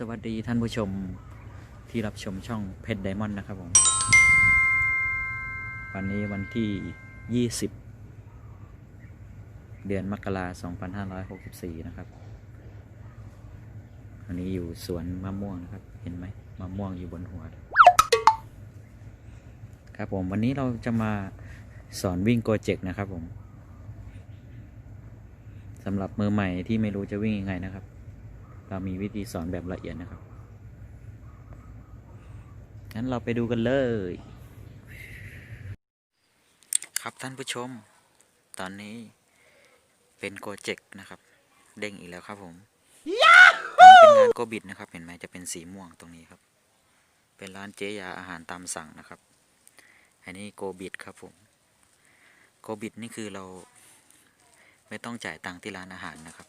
สวัสดีท่านผู้ชมที่รับชมช่องเพชรไดมอนด์นะครับผม วันนี้วันที่ 20 เดือนมกราคม2564 นะครับวันนี้อยู่สวนมะม่วงนะครับ เห็นไหมมะม่วงอยู่บนหัว ครับผมวันนี้เราจะมาสอนวิ่งโกเจกนะครับผมสำหรับมือใหม่ที่ไม่รู้จะวิ่งยังไงนะครับ เรามีวิธีสอนแบบละเอียดนะครับ งั้นเราไปดูกันเลย ครับท่านผู้ชม ตอนนี้เป็นโกเจกนะครับ เด้งอีกแล้วครับผมอันนี้เป็นงานโกบิดนะครับ เห็นไหมจะเป็นสีม่วงตรงนี้ครับ เป็นร้านเจ๊ยาอาหารตามสั่งนะครับ อันนี้โกบิดครับผม โกบิดนี่คือเราไม่ต้องจ่ายตังค์ที่ร้านอาหารนะครับ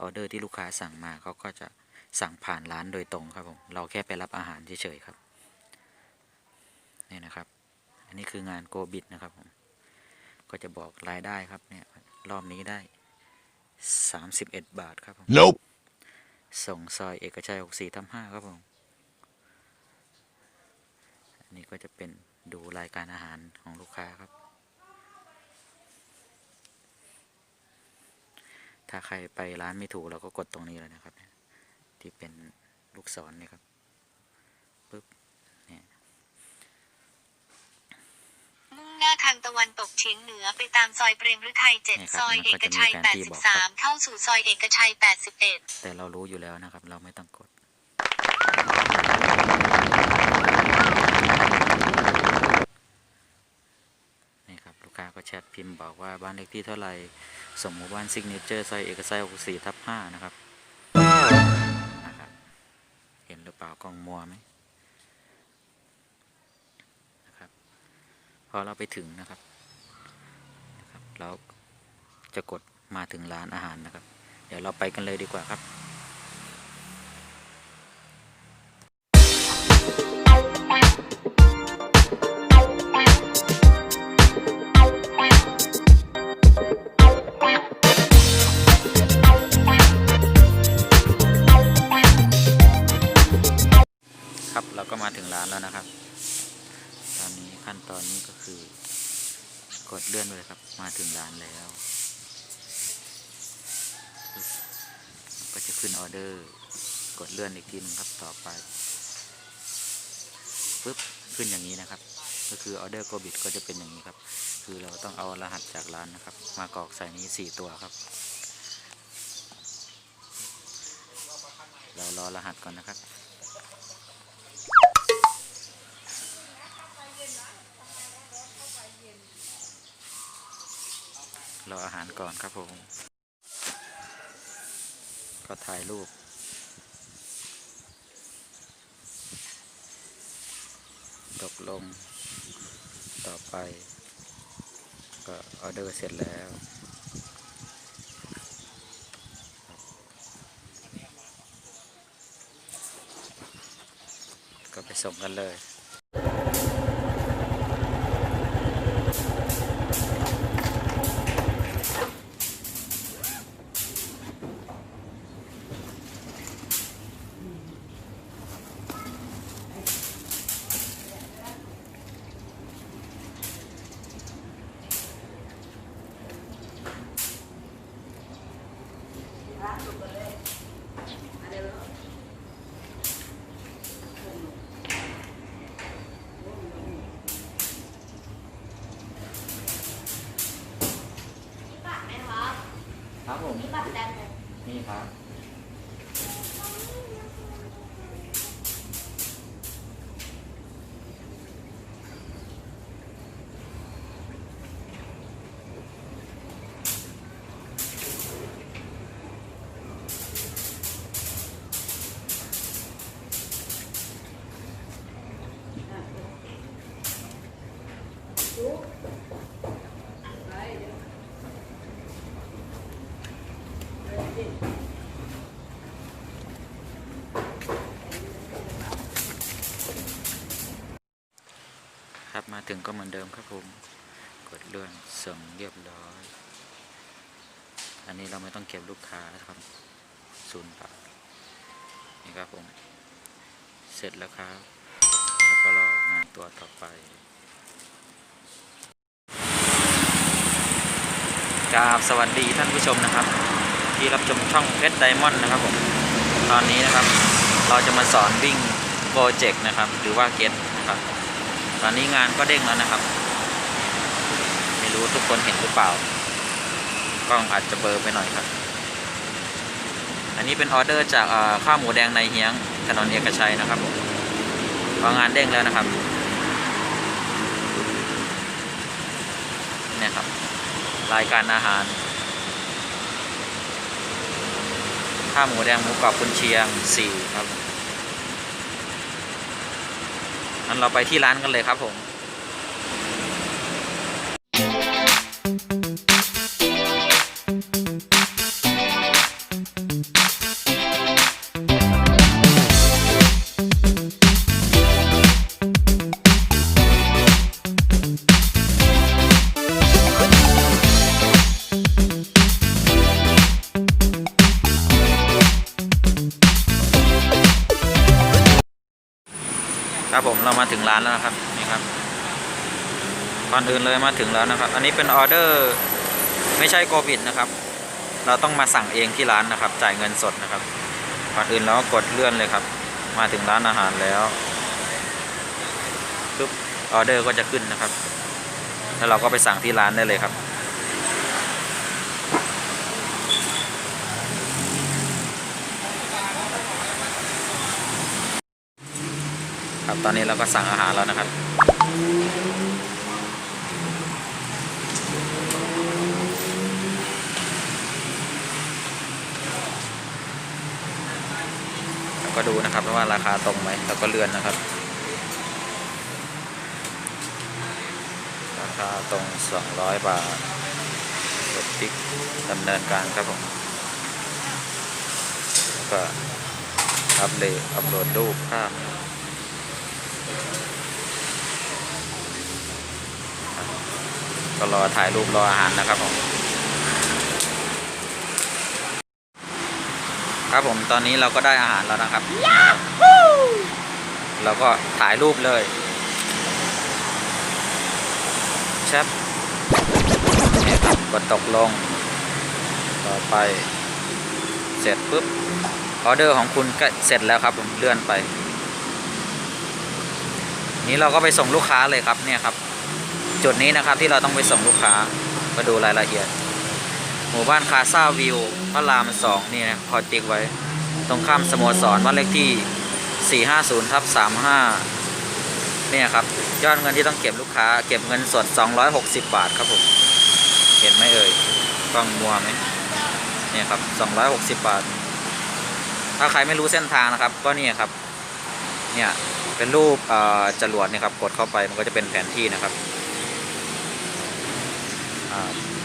ออเดอร์ที่ลูกค้าสั่งมาเขาก็จะสั่งผ่านร้านโดยตรงครับผมเราแค่ไปรับอาหารเฉยๆครับนี่นะครับ อันนี้คืองานโกบิดนะครับผมก็จะบอกรายได้ครับเนี่ยรอบนี้ได้ 31 บาทครับผม Nope. ส่งซอยเอกชัย64ทับ5ครับผมอันนี้ก็จะเป็นดูรายการอาหารของลูกค้าครับ ถ้าใครไปร้านไม่ถูกเราก็กดตรงนี้เลยนะครับ ที่เป็นลูกศรเนี่ยครับปึ๊บเนี่ยมุ่งหน้าทางตะวันตกเฉียงเหนือไปตามซอยเปรมฤทัยเนี่ยครับ7ซอยมันเอก็กจะมีชัยแผนที่บอกครับ83เข้าสู่ซอยเอกชัย81แต่เรารู้อยู่แล้วนะครับ เราไม่ต้องกดนี่ครับลูกค้าก็แชทพิมพ์บอกว่าบ้านเลขที่เท่าไหร่ ส่งหมู่บ้านซิกเนเจอร์ซอยเอกชัย64ทับ5นะครับนะครับ เห็นหรือเปล่ากล้องมัวไหมนะครับ พอเราไปถึงนะครับนะครับ เราจะกดมาถึงร้านอาหารนะครับ เดี๋ยวเราไปกันเลยดีกว่าครับ มาถึงร้านแล้ว ก็จะขึ้นออเดอร์ กดเลื่อนอีกทีหนึงครับต่อไปปึ๊บขึ้นอย่างนี้นะครับ ก็คือออเดอร์โกบิดก็จะเป็นอย่างนี้ครับ คือเราต้องเอารหัสจากร้านนะครับ มากรอกใส่นี้สี่ตัวครับ เรารอรหัสก่อนนะครับ รออาหารก่อนครับผม ก็ถ่ายรูป ตกลง ต่อไป ก็ออเดอร์เสร็จแล้วก็ไปส่งกันเลย บัตรแดงเลย นี่ครับ ครับมาถึงก็เหมือนเดิมครับผม กดเลื่อนส่งเรียบร้อย อันนี้เราไม่ต้องเก็บลูกค้าครับศูนย์บาทนี่ครับผม เสร็จแล้วครับ แล้วก็รองานตัวต่อไปกราบสวัสดีท่านผู้ชมนะครับ ที่รับชมช่องเพชรไดมอนด์นะครับผมตอนนี้นะครับ เราจะมาสอนวิ่งโปรเจกต์นะครับ หรือว่าเกตนะครับ ตอนนี้งานก็เด้งแล้วนะครับ ไม่รู้ทุกคนเห็นหรือเปล่ากล้องอาจจะเบลอไปหน่อยครับ อันนี้เป็นออเดอร์จากข้าวหมูแดงในเฮียงถนนเอกชัยนะครับผมก็งานเด้งแล้วนะครับเนี่ยครับ รายการอาหาร ข้าวหมูแดงหมูกรอบกุนเชียงสี่ครับงั้นเราไปที่ร้านกันเลยครับผมครั นะครับนี่ครับก่อนอื่นเลยมาถึงแล้วนะครับ อันนี้เป็นออเดอร์ไม่ใช่โควิดนะครับ เราต้องมาสั่งเองที่ร้านนะครับ จ่ายเงินสดนะครับก่อนอื่นเราก็กดเลื่อนเลยครับ มาถึงร้านอาหารแล้วปุ๊บออเดอร์ก็จะขึ้นนะครับ แล้วเราก็ไปสั่งที่ร้านได้เลยครับ ครับ ตอนนี้เราก็สั่งอาหารแล้วนะครับแล้วก็ดูนะครับว่าราคาตรงไหมแล้วก็เลื่อนนะครับ ราคาตรง 200 บาทกดติ๊กดำเนินการครับผมก็อัปเดตอัปโหลดรูปภาพ ก็รอถ่ายรูปรออาหารนะครับผมครับผมตอนนี้เราก็ได้อาหารแล้วนะครับ เราก็ถ่ายรูปเลยแชปเนี่ยครับกดตกลง ต่อไป เสร็จปุ๊บออเดอร์ของคุณก็เสร็จแล้วครับผมเลื่อนไป นี้เราก็ไปส่งลูกค้าเลยครับเนี่ยครับ จุดนี้นะครับที่เราต้องไปส่งลูกค้ามาดูรายละเอียด หมู่บ้านคาซาวิวพระรามสองนี่นะพอติ๊กไว้ ตรงข้ามสโมสรบ้านเลขที่ 450ทับ35เนี่ยครับยอดเงินที่ต้องเก็บลูกค้า เก็บเงินสด 260 บาทครับผมเห็นไหมเอ่ยกล้องมัวไหมเนี่ยครับ 260 บาท ถ้าใครไม่รู้เส้นทางนะครับ ก็นี่ครับเนี่ยเป็นรูปจรวดนี่ยครับกดเข้าไปมันก็จะเป็นแผนที่นะครับ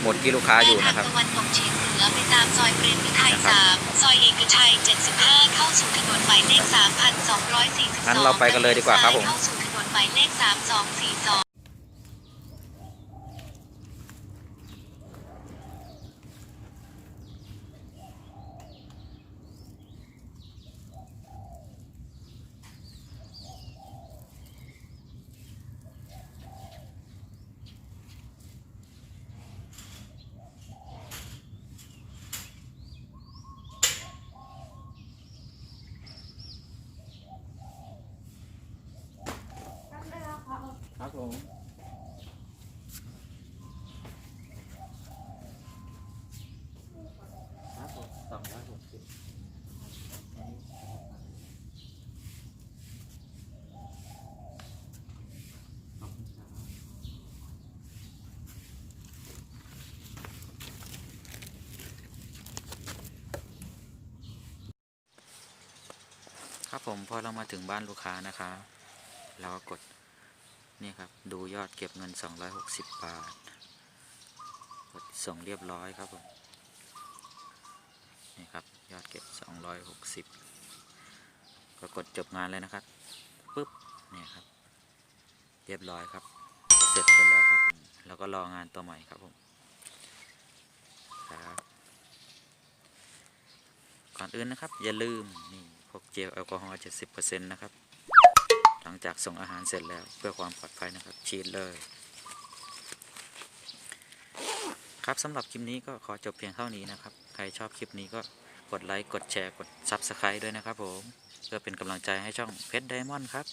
หมุดที่ลูกค้าอยู่นะครับทางตะวันตกเฉียงเหนือไปตามซอยเปรมฤทัยสามซอยเอกชัย 75 เข้าสู่ถนนหมายเลข3,242งั้นเราไปกันเลยดีกว่าครับผมเข้าสู่ถนนหมายเลข3242 ครับผมครับผมสองร้อยหกสิบขอบคุณครับ ครับผมพอเรามาถึงบ้านลูกค้านะคะ เราก็กดนี่ครับดูยอดเก็บเงิน 260 บาท กดส่งเรียบร้อยครับผมนี่ครับยอดเก็บ 260 ก็กดจบงานเลยนะครับปุ๊บนี่ครับ เรียบร้อยครับ เสร็จไปแล้วครับผมแล้วก็รองานตัวใหม่ครับผมครับก่อนอื่นนะครับ อย่าลืมนี่ พกเจลแอลกอฮอล์70%นะครับ หลังจากส่งอาหารเสร็จแล้วเพื่อความปลอดภัยนะครับ ฉีดเลย ครับสำหรับคลิปนี้ก็ขอจบเพียงเท่านี้นะครับ ใครชอบคลิปนี้ก็กดไลค์ กดแชร์ กด Subscribe ด้วยนะครับผม เพื่อเป็นกำลังใจให้ช่องเพชรไดมอนด์ครับ